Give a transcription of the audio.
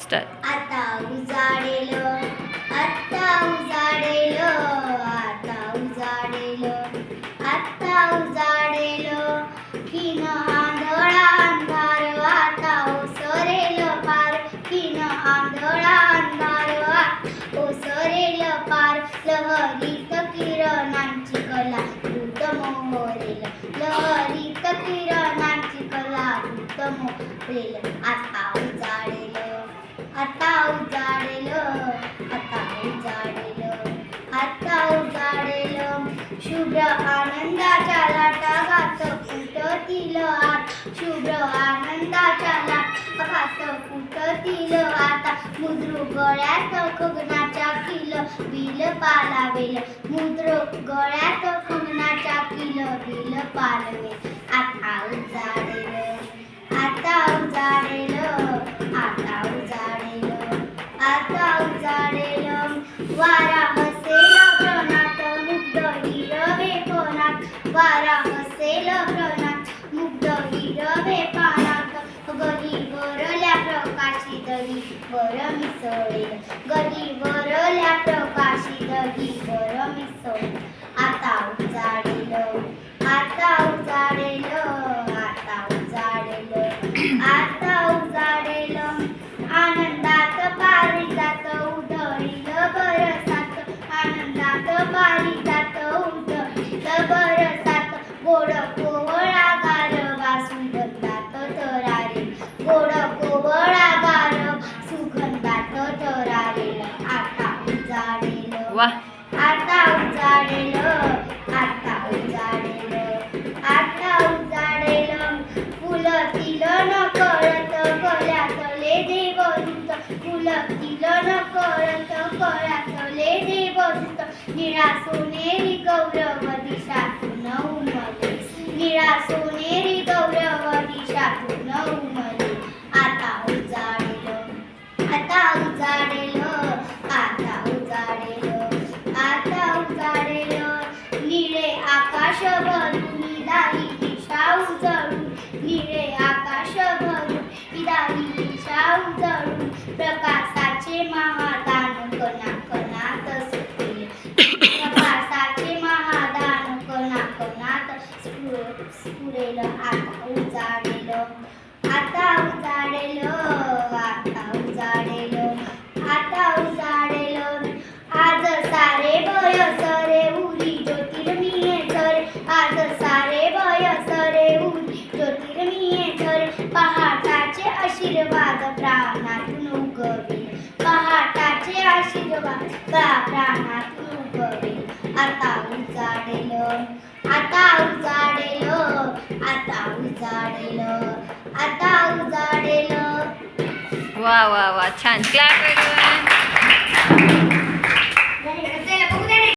Start అత్త ఉజాడేలో అత్త ఉజాడేలో అత్త ఉజాడేలో అత్త ఉజాడేలో కిన ఆందోళా అందారు అత్త ఓ సోరేలో పారు కిన ఆందోళా అందారు ఓ సోరేలో పారు లహరిత కిరణాంచికల ఉత్తమో హోరేలో లహరిత కిరణాంచికల ఉత్తమో హోరేలో అత్త शुभ्र आनंदाच्या लाटा गात फुटतील आत. शुभ्र आनंदाच्या लाटा गात फुटतील आता. मुद्रू गळ्यात खगनाच्या किल बिल पालावेल. मुद्र गळ्यात खगनाच्या किल बिल पालवेल. आता उजाडेल आता उजाडेल आता उजाडेल आता उजाडेल. वारा पणात प्रणात मुग्ध हिरवे पानात प्रकाशी दही वर मिसळेल गली वरल्या प्रकाशी दही वर मिसळेल आता आता उजाडेल आता उजाडेल आता उजाडेल सुगंधात तरारेल आता उजाडेल वा. आता उजाडेल आता उजाडेल आता उजाडेल फुलतील न कळत कळ्यातले देवदूत फुलतील न कळत कळ्यातले देवदूत निळा सोनेरी गौरव उमले निळा सोनेरी प्रकाशाचे महादान कणा कणात सुटले प्रकाशाचे महादान कणा कणात स्फुरेल आता उजाडेल आता उजाडेल. पहाटाचे आशीर्वाद प्रा- प्राणातून आता उजाडेल आता उजाडेल आता उजाडेल आता उजाडेल वा वा वा छान. क्लॅप